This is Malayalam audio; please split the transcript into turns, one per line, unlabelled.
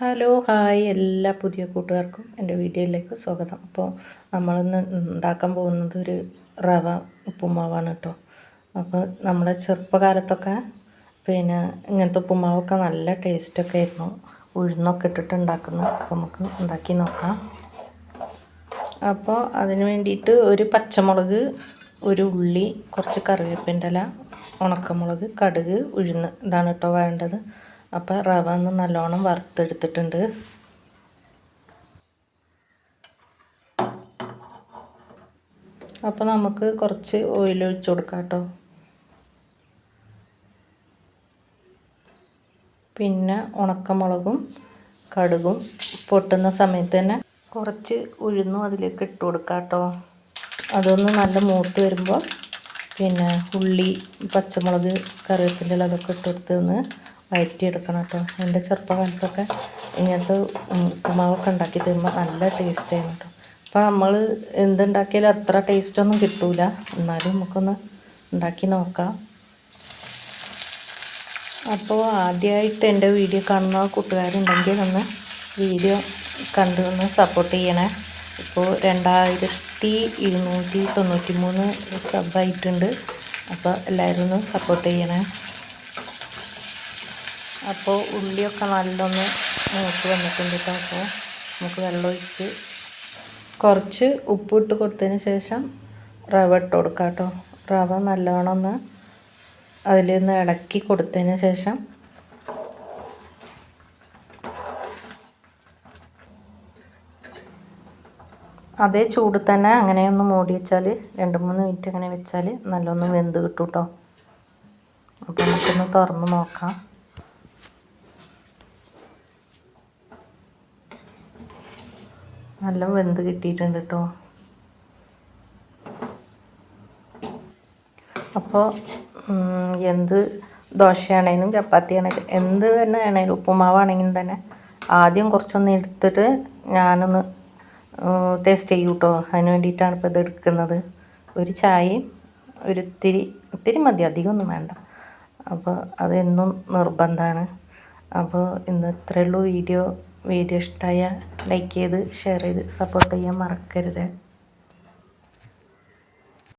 ഹലോ ഹായ് എല്ലാ പുതിയ കൂട്ടുകാർക്കും എന്റെ വീഡിയോയിലേക്ക് സ്വാഗതം. അപ്പോൾ നമ്മളിന്ന് ഉണ്ടാക്കാൻ പോകുന്നത് ഒരു റവ ഉപ്പുമാവാണ് കേട്ടോ. അപ്പോൾ നമ്മളെ ചെറുപ്പകാലത്തൊക്കെ പിന്നെ ഇങ്ങനത്തെ ഉപ്പുമാവൊക്കെ നല്ല ടേസ്റ്റൊക്കെ ആയിരുന്നു. ഉഴുന്നൊക്കെ ഇട്ടിട്ട് ഉണ്ടാക്കുന്നത് അപ്പോൾ നമുക്ക് ഉണ്ടാക്കി നോക്കാം. അപ്പോൾ അതിന് വേണ്ടിയിട്ട് ഒരു പച്ചമുളക് ഒരു ഉള്ളി കുറച്ച് കറിവേപ്പിന്റെ ഇല ഉണക്കമുളക് കടുക് ഉഴുന്ന് ഇതാണ് കേട്ടോ വേണ്ടത്. അപ്പോൾ റവ ഒന്ന് നല്ലോണം വറുത്തെടുത്തിട്ടുണ്ട്. അപ്പോൾ നമുക്ക് കുറച്ച് ഓയിൽ ഒഴിച്ച് കൊടുക്കാം കേട്ടോ. പിന്നെ ഉണക്കമുളകും കടുകും പൊട്ടുന്ന സമയത്ത് തന്നെ കുറച്ച് ഉഴുന്നും അതിലേക്ക് ഇട്ട് കൊടുക്കാം കേട്ടോ. അതൊന്ന് നല്ല മൂത്ത് വരുമ്പോൾ പിന്നെ ഉള്ളി പച്ചമുളക് കറിവേപ്പിന്റെ അതൊക്കെ ഇട്ട് ഒന്ന് വഴറ്റിയെടുക്കണം കേട്ടോ എന്റെ ചെറുപ്പകാലത്തൊക്കെ ഇങ്ങനത്തെ ഉപ്പുമാവൊക്കെ ഉണ്ടാക്കി തരുമ്പോൾ നല്ല ടേസ്റ്റ് ആയിരുന്നു. കേട്ടോ അപ്പോൾ നമ്മൾ എന്തുണ്ടാക്കിയാലും അത്ര ടേസ്റ്റൊന്നും കിട്ടൂല. എന്നാലും നമുക്കൊന്ന് ഉണ്ടാക്കി നോക്കാം. അപ്പോൾ ആദ്യമായിട്ട് എന്റെ വീഡിയോ കാണുന്ന കൂട്ടുകാരുണ്ടെങ്കിൽ ഒന്ന് വീഡിയോ കണ്ടു ഒന്ന് സപ്പോർട്ട് ചെയ്യണേ. ഇപ്പോൾ രണ്ടായിരത്തി ഇരുന്നൂറ്റി തൊണ്ണൂറ്റി മൂന്ന് സബായിട്ടുണ്ട് അപ്പോൾ എല്ലാവരും ഒന്ന് സപ്പോർട്ട് ചെയ്യണേ. അപ്പോൾ ഉള്ളിയൊക്കെ നല്ലൊന്ന് മൂത്ത് വന്നിട്ടുണ്ട് കേട്ടോ. അപ്പോൾ നമുക്ക് വെള്ളം ഒഴിച്ച് കുറച്ച് ഉപ്പിട്ട് കൊടുത്തതിന് ശേഷം റവ ഇട്ട് കൊടുക്കാം കേട്ടോ. റവ നല്ലോണം ഒന്ന് അതിൽ നിന്ന് ഇളക്കി കൊടുത്തതിന് ശേഷം അതേ ചൂട് തന്നെ അങ്ങനെ ഒന്ന് മൂടി വെച്ചാൽ രണ്ട് മൂന്ന് മിനിറ്റ് അങ്ങനെ വെച്ചാൽ നല്ലൊന്ന് വെന്ത് കിട്ടും കേട്ടോ. അപ്പോൾ നമുക്കൊന്ന് തുറന്ന് നോക്കാം. നല്ല വെന്ത് കിട്ടിയിട്ടുണ്ട് കേട്ടോ അപ്പോൾ എന്ത് ചപ്പാത്തി ആണെങ്കിലും എന്ത് തന്നെ ആണെങ്കിലും ഉപ്പുമാവാണെങ്കിലും തന്നെ ആദ്യം കുറച്ചൊന്ന് എടുത്തിട്ട് ഞാനൊന്ന് ടേസ്റ്റ് ചെയ്യൂ കേട്ടോ അതിന് വേണ്ടിയിട്ടാണ് ഇപ്പോൾ ഇത് എടുക്കുന്നത്. ഒരു ചായയും ഒരു ഇത്തിരി ഇത്തിരി മതി അധികമൊന്നും വേണ്ട. അപ്പോൾ അതെന്നും നിർബന്ധമാണ് അപ്പോൾ ഇന്ന് ഇത്രയുള്ളൂ വീഡിയോ. വീഡിയോ ഇഷ്ടമായ ലൈക്ക് ചെയ്ത് ഷെയർ ചെയ്ത് സപ്പോർട്ട് ചെയ്യാൻ മറക്കരുത്.